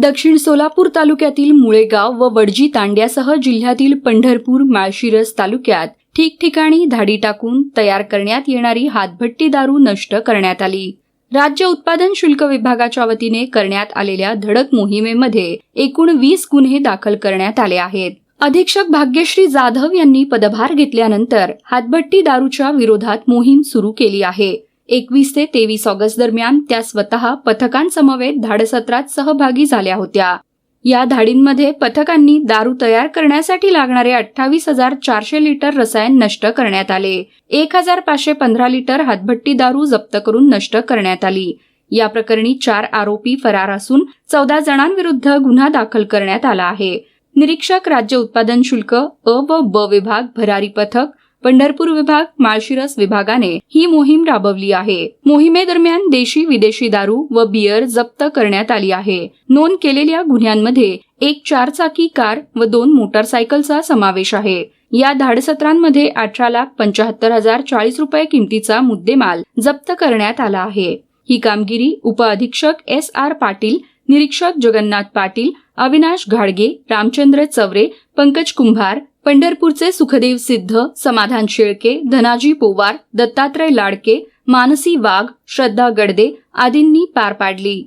दक्षिण सोलापूर तालुक्यातील मुळेगाव व वडजी तांड्यासह जिल्ह्यातील पंढरपूर माळशिरस तालुक्यात ठिकठिकाणी धाडी टाकून तयार करण्यात येणारी हातभट्टी दारू नष्ट करण्यात आली. राज्य उत्पादन शुल्क विभागाच्या वतीने करण्यात आलेल्या धडक मोहिमेमध्ये एकूण वीस गुन्हे दाखल करण्यात आले आहेत. अधीक्षक भाग्यश्री जाधव यांनी पदभार घेतल्यानंतर हातभट्टी दारूच्या विरोधात मोहीम सुरू केली आहे. एकवीस ते तेवीस ऑगस्ट दरम्यान त्या स्वतः पथकांसमवेत धाडसत्रात सहभागी झाल्या होत्या. या धाडींमध्ये पथकांनी दारू तयार करण्यासाठी लागणारे अठ्ठावीस हजार चारशे लिटर रसायन नष्ट करण्यात आले. एक हजार पाचशे पंधरा लिटर हातभट्टी दारू जप्त करून नष्ट करण्यात आली. या प्रकरणी चार आरोपी फरार असून चौदा जणांविरुद्ध गुन्हा दाखल करण्यात आला आहे. निरीक्षक राज्य उत्पादन शुल्क अ व ब विभाग भरारी पथक पंढरपूर विभाग माळशिरस विभागाने ही मोहीम राबवली आहे. मोहिमेदरम्यान देशी विदेशी दारू व बियर जप्त करण्यात आली आहे. नोंद केलेल्या गुन्ह्यांमध्ये एक चारचाकी कार व दोन मोटारसायकलचा समावेश आहे. या धाडसत्रांमध्ये अठरा लाख पंचाहत्तर हजार चाळीस रुपये किमतीचा मुद्देमाल जप्त करण्यात आला आहे. ही कामगिरी उपअधीक्षक एस आर पाटील निरीक्षक जगन्नाथ पाटील अविनाश घाडगे रामचंद्र चवरे पंकज कुंभार पंढरपूरचे सुखदेव सिद्ध समाधान शेळके धनाजी पोवार दत्तात्रय लाडके मानसी वाघ श्रद्धा गडदे आदींनी पार पाडली.